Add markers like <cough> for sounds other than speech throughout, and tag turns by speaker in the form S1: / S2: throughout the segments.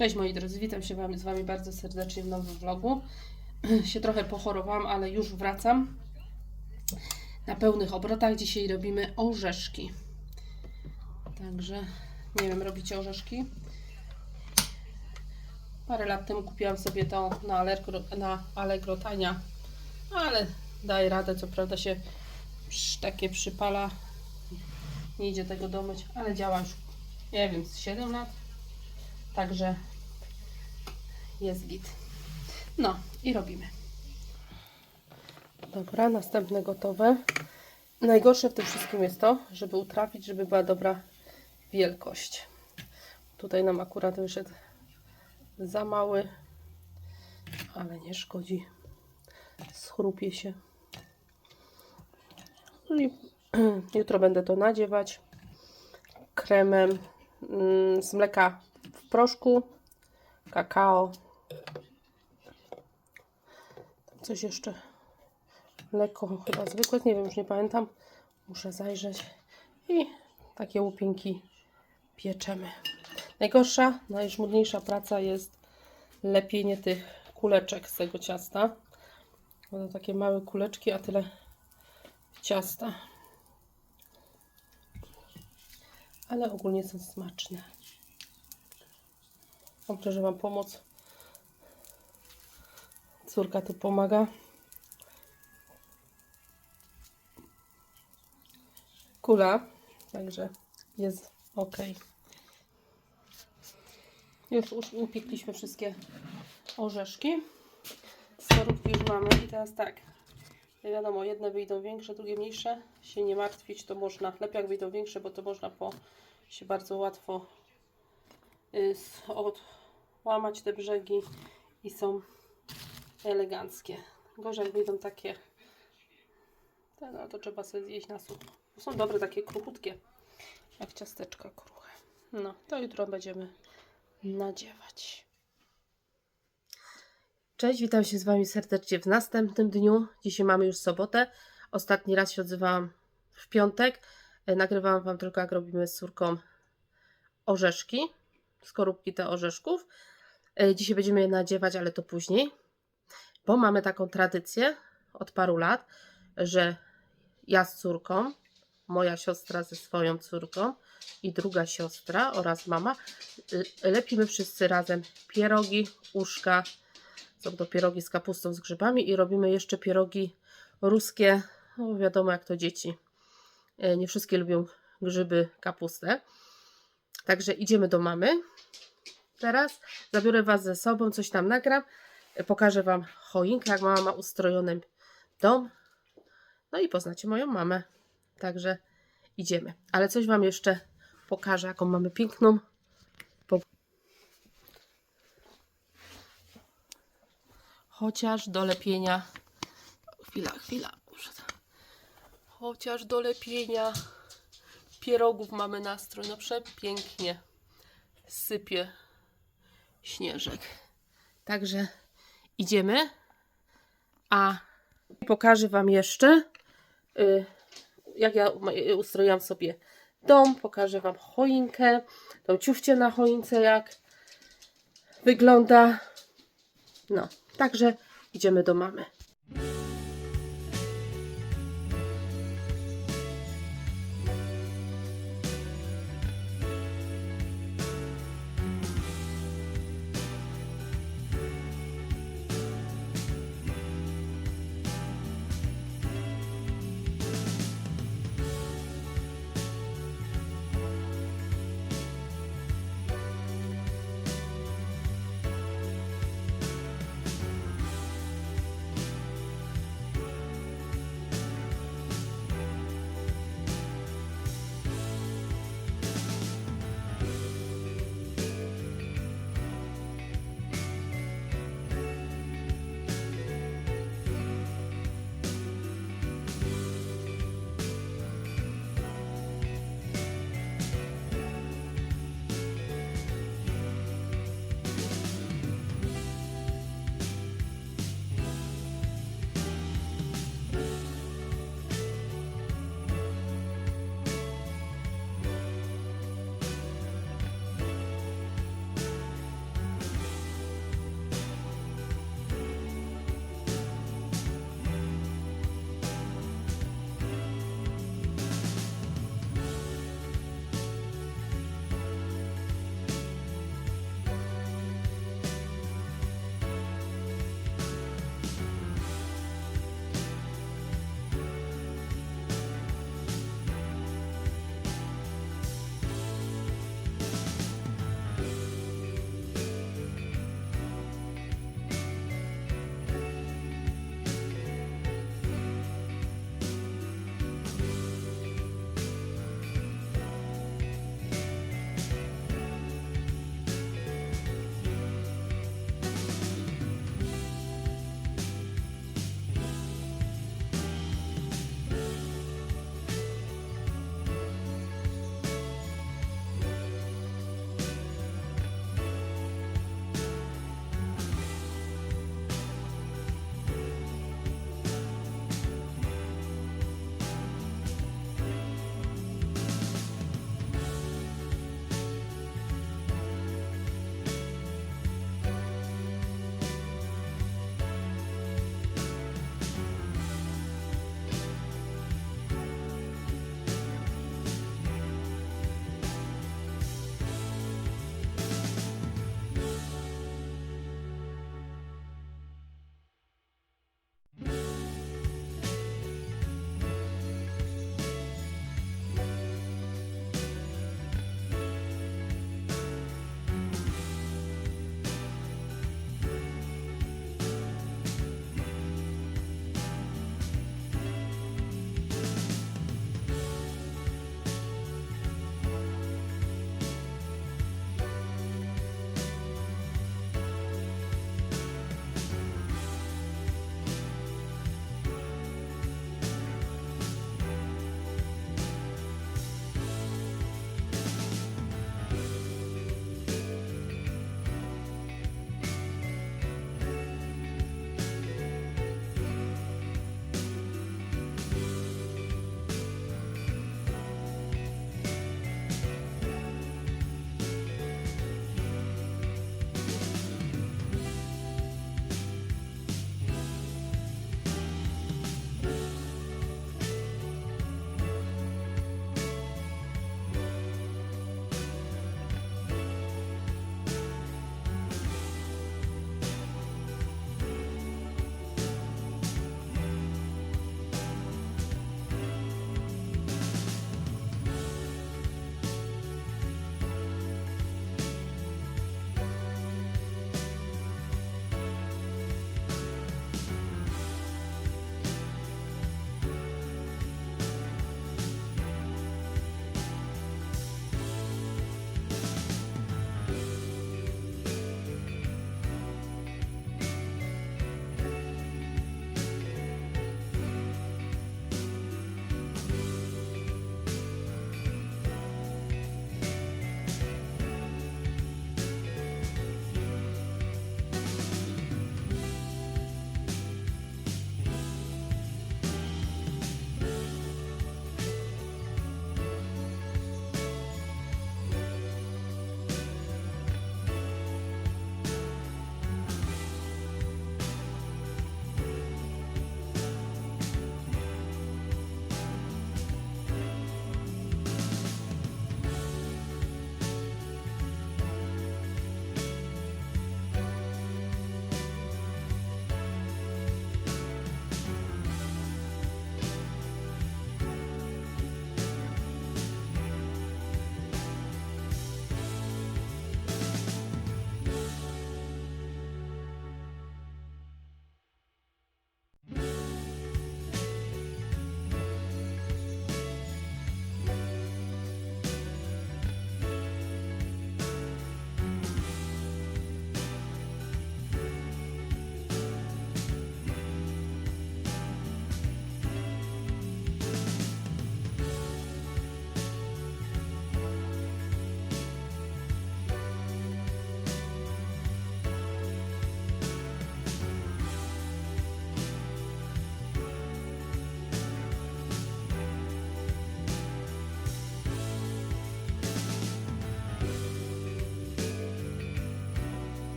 S1: Cześć moi drodzy, witam się z Wami bardzo serdecznie w nowym vlogu. <clears throat> się trochę pochorowałam, ale już wracam na pełnych obrotach. Dzisiaj robimy orzeszki. Także, nie wiem, robicie orzeszki? Parę lat temu kupiłam sobie to na Allegro, na Allegro tania, ale daje radę, co prawda się takie przypala. Nie idzie tego domyć, ale działa już, nie wiem, z 7 lat. Także jest git. No i robimy. Dobra, następne gotowe. Najgorsze w tym wszystkim jest to, żeby utrafić, żeby była dobra wielkość. Tutaj nam akurat wyszedł za mały, ale nie szkodzi. Schrupie się. I <clears throat> jutro będę to nadziewać kremem mm, z mleka w proszku, kakao, coś jeszcze, mleko chyba zwykłe, nie wiem, już nie pamiętam, muszę zajrzeć i takie łupinki pieczemy. Najgorsza, najżmudniejsza praca jest lepienie tych kuleczek z tego ciasta, to takie małe kuleczki, a tyle ciasta. Ale ogólnie są smaczne. Dobrze, że mam pomoc. Córka tu pomaga. Kula, także jest ok. Już już upiekliśmy wszystkie orzeszki. Skorupki już mamy i teraz tak. Nie wiadomo, jedne wyjdą większe, drugie mniejsze. Się nie martwić, to można. Lepiej jak wyjdą większe, bo to można po się bardzo łatwo y, te brzegi i są eleganckie. Gorzej jak wyjdą takie, no to trzeba sobie zjeść na sucho. Są dobre takie kruchutkie, jak ciasteczka kruche. No, to jutro będziemy nadziewać. Cześć, witam się z Wami serdecznie w następnym dniu. Dzisiaj mamy już sobotę. Ostatni raz się odzywałam w piątek. E, Nagrywałam Wam tylko, jak robimy z córką orzeszki, skorupki te orzeszków. E, Dzisiaj będziemy je nadziewać, ale to później, bo mamy taką tradycję od paru lat, że ja z córką, moja siostra ze swoją córką i druga siostra oraz mama y, lepimy wszyscy razem pierogi, uszka, są to pierogi z kapustą, z grzybami i robimy jeszcze pierogi ruskie, no wiadomo jak to dzieci, E, nie wszystkie lubią grzyby, kapustę. Także idziemy do mamy. Teraz zabiorę Was ze sobą, coś tam nagram. Pokażę Wam choinkę, jak mama ma ustrojony dom. No i poznacie moją mamę. Także idziemy. Ale coś Wam jeszcze pokażę, jaką mamy piękną. Chociaż do lepienia. Chwila, chwila. Chociaż do lepienia pierogów mamy nastrój. No przepięknie sypie śnieżek. Także idziemy. A pokażę Wam jeszcze, y, jak ja y, ustroiłam sobie dom. Pokażę Wam choinkę, tą ciufcie na choince, jak wygląda. No, także idziemy do mamy.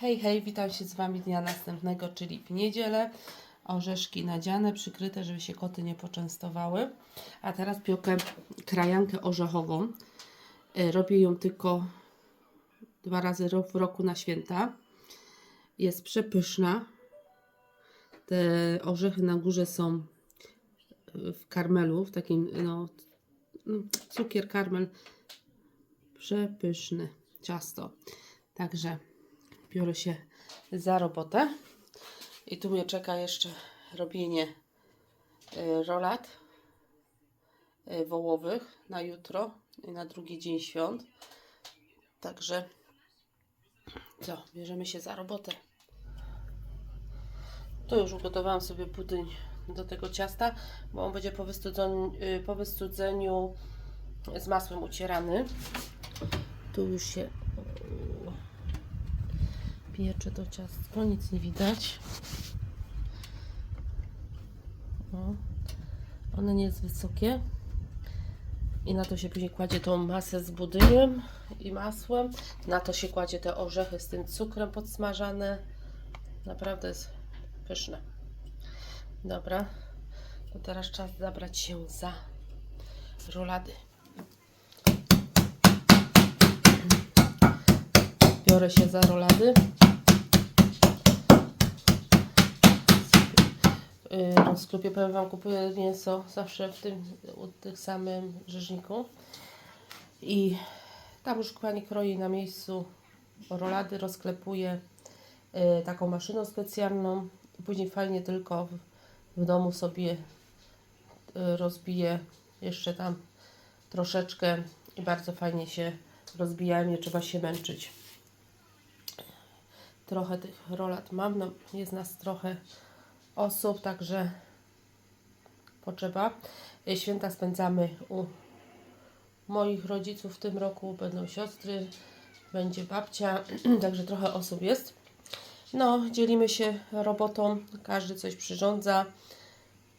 S1: Hej, hej, witam się z Wami dnia następnego, czyli w niedzielę. Orzeszki nadziane, przykryte, żeby się koty nie poczęstowały. A teraz piokę krajankę orzechową. E, Robię ją tylko dwa razy w roku na święta. Jest przepyszna. Te orzechy na górze są w karmelu, w takim, no, no, cukier, karmel. Przepyszny ciasto. Także biorę się za robotę. I tu mnie czeka jeszcze robienie y, rolat y, wołowych na jutro i na drugi dzień świąt. Także co, bierzemy się za robotę. Tu już ugotowałam sobie budyń do tego ciasta, bo on będzie po wystudzeniu, y, po wystudzeniu z masłem ucierany. Tu już się y, piecze to ciastko, nic nie widać. O, one nie jest wysokie. I na to się później kładzie tą masę z budyniem i masłem. Na to się kładzie te orzechy z tym cukrem podsmażane. Naprawdę jest pyszne. Dobra, to teraz czas zabrać się za rolady. Biorę się za rolady. W sklepie powiem Wam, kupuję mięso zawsze w tym, u tych samym rzeźniku. I tam już pani kroi na miejscu rolady, rozklepuje yy, taką maszyną specjalną. I później fajnie tylko w, w domu sobie yy, rozbije jeszcze tam troszeczkę i bardzo fajnie się rozbijają, nie trzeba się męczyć. Trochę tych rolat mam, no jest nas trochę osób, także potrzeba. Y, Święta spędzamy u moich rodziców w tym roku, będą siostry, będzie babcia, <clears throat> także trochę osób jest. No, dzielimy się robotą, każdy coś przyrządza.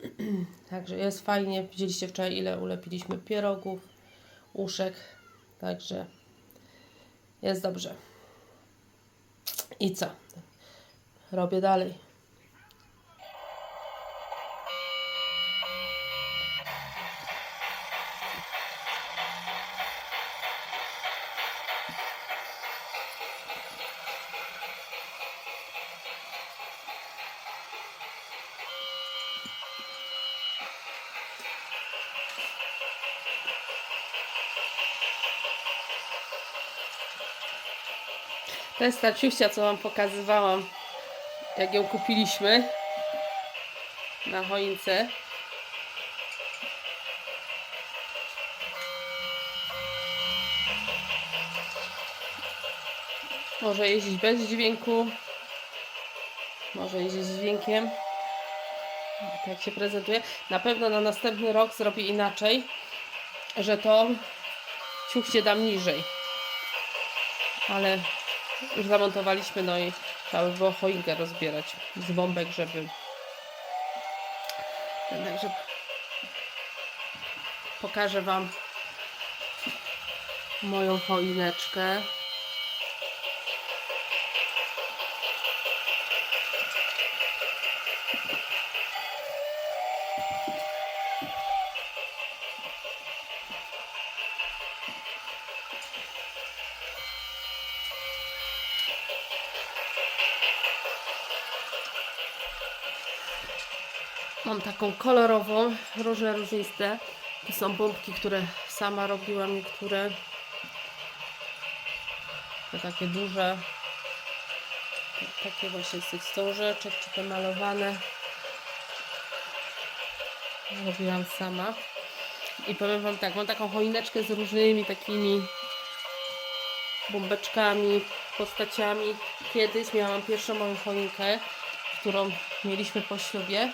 S1: <clears throat> Także jest fajnie. Widzieliście wczoraj, ile ulepiliśmy pierogów, uszek. Także jest dobrze. I co? Robię dalej. To jest ta ciuchcia, co Wam pokazywałam, jak ją kupiliśmy na choince. Może jeździć bez dźwięku, może jeździć z dźwiękiem. Tak się prezentuje. Na pewno na następny rok zrobię inaczej, że to ciuchcie dam niżej. Ale już zamontowaliśmy, no i trzeba by było choinkę rozbierać z bombek, żeby także pokażę Wam moją choineczkę. Mam taką kolorową, różne różniste. To są bombki, które sama robiłam, niektóre. To takie duże. Takie właśnie z tych wstążeczek, czy te malowane. Robiłam sama. I powiem Wam tak, mam taką choineczkę z różnymi takimi bombeczkami, postaciami. Kiedyś miałam pierwszą moją choinkę, którą mieliśmy po ślubie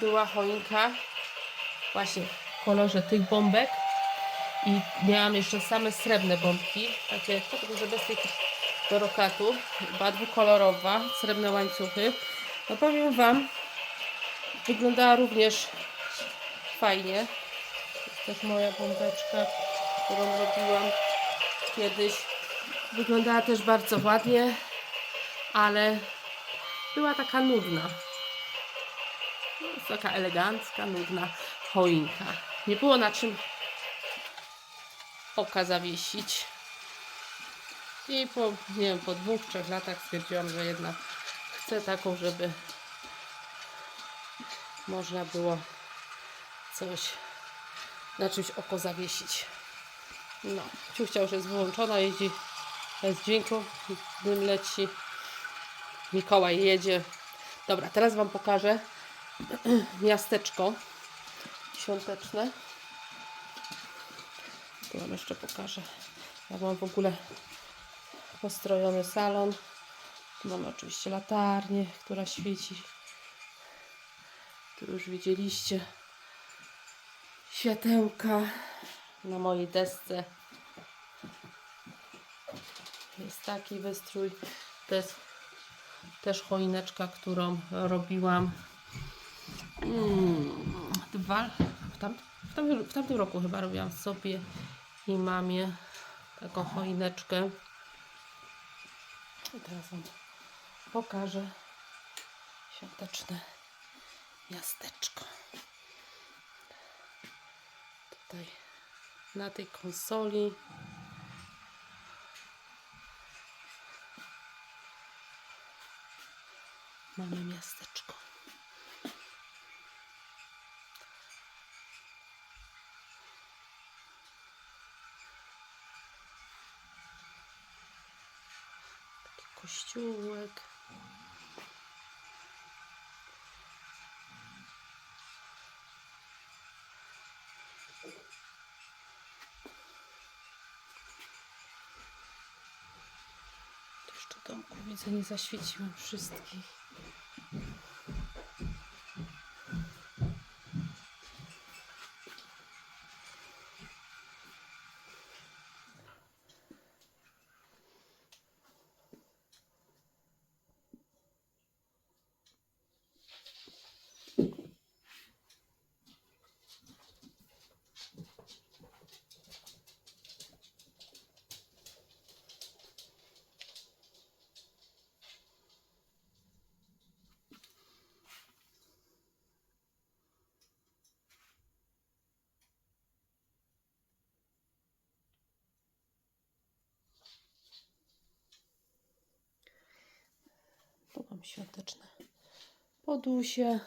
S1: była choinka właśnie w kolorze tych bombek i miałam jeszcze same srebrne bombki, takie tylko że bez tych dorokatu, była dwukolorowa, srebrne łańcuchy. No powiem Wam, wyglądała również fajnie. Jest też moja bombeczka, którą robiłam kiedyś. Wyglądała też bardzo ładnie. ale była taka nudna. Taka elegancka, nudna choinka. Nie było na czym oka zawiesić. I po, nie wiem, po dwóch, trzech latach stwierdziłam, że jednak chcę taką, żeby można było coś, na czymś oko zawiesić. No, ciuchcia już jest wyłączona, jeździ bez dźwięku, dym leci. Mikołaj jedzie. Dobra, teraz Wam pokażę <clears throat> miasteczko świąteczne. Tu Wam jeszcze pokażę. Ja mam w ogóle postrojony salon. Tu mamy oczywiście latarnię, która świeci. Tu już widzieliście światełka na mojej desce. Jest taki wystrój. To jest też choineczka, którą robiłam dwa, w, tam, w, tamtym, w tamtym roku chyba robiłam sobie i mamie taką choineczkę. I teraz Wam pokażę świąteczne miasteczko. Tutaj na tej konsoli mamy miasteczko. Tu jeszcze domku widzę, nie zaświeciłam wszystkich. Tu mam świąteczne podusie.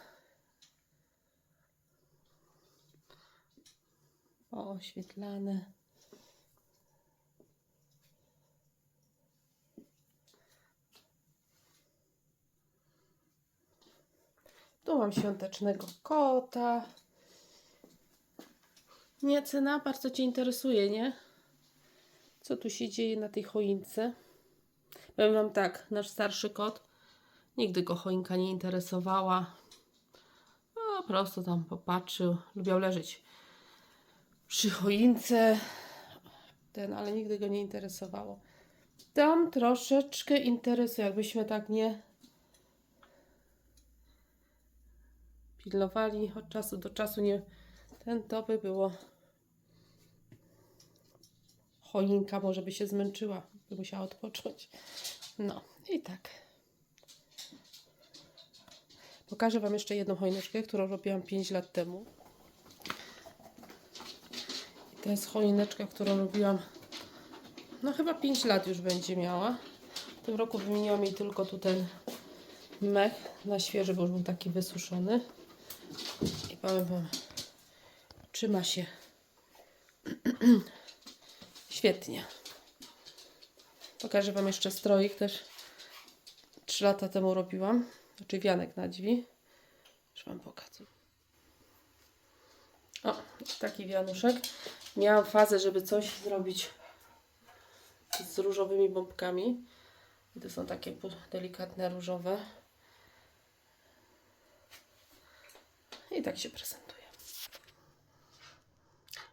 S1: Oświetlane. Tu mam świątecznego kota. Nie, cena bardzo Cię interesuje, nie? Co tu się dzieje na tej choince? Powiem Wam tak, nasz starszy kot, nigdy go choinka nie interesowała. Po prostu tam popatrzył, lubiał leżeć przy choince, ten, ale nigdy go nie interesowało. Tam troszeczkę interesuje, jakbyśmy tak nie pilnowali od czasu do czasu, nie, ten to by było choinka może by się zmęczyła, by musiała odpocząć. No i tak. Pokażę Wam jeszcze jedną choineczkę, którą robiłam 5 lat temu. I to jest choineczka, którą robiłam, no chyba 5 lat już będzie miała. W tym roku wymieniłam jej tylko tu ten mech na świeży, bo już był taki wysuszony. I powiem Wam, trzyma się <clears throat> świetnie. Pokażę Wam jeszcze stroik też 3 lata temu robiłam. Znaczy wianek na drzwi. Już Wam pokażę. O, taki wianuszek. Miałam fazę, żeby coś zrobić z różowymi bombkami. I to są takie delikatne różowe. I tak się prezentuje.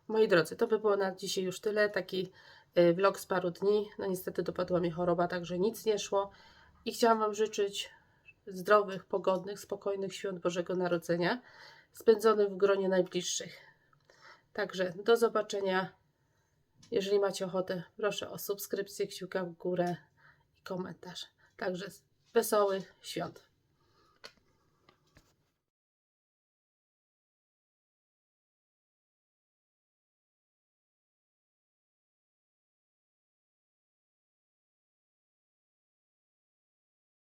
S1: Moi drodzy, to by było na dzisiaj już tyle. Taki y, vlog z paru dni. No niestety dopadła mi choroba, także nic nie szło. I chciałam Wam życzyć zdrowych, pogodnych, spokojnych świąt Bożego Narodzenia, spędzonych w gronie najbliższych. Także do zobaczenia. Jeżeli macie ochotę, proszę o subskrypcję, kciuka w górę i komentarz. Także wesoły świąt.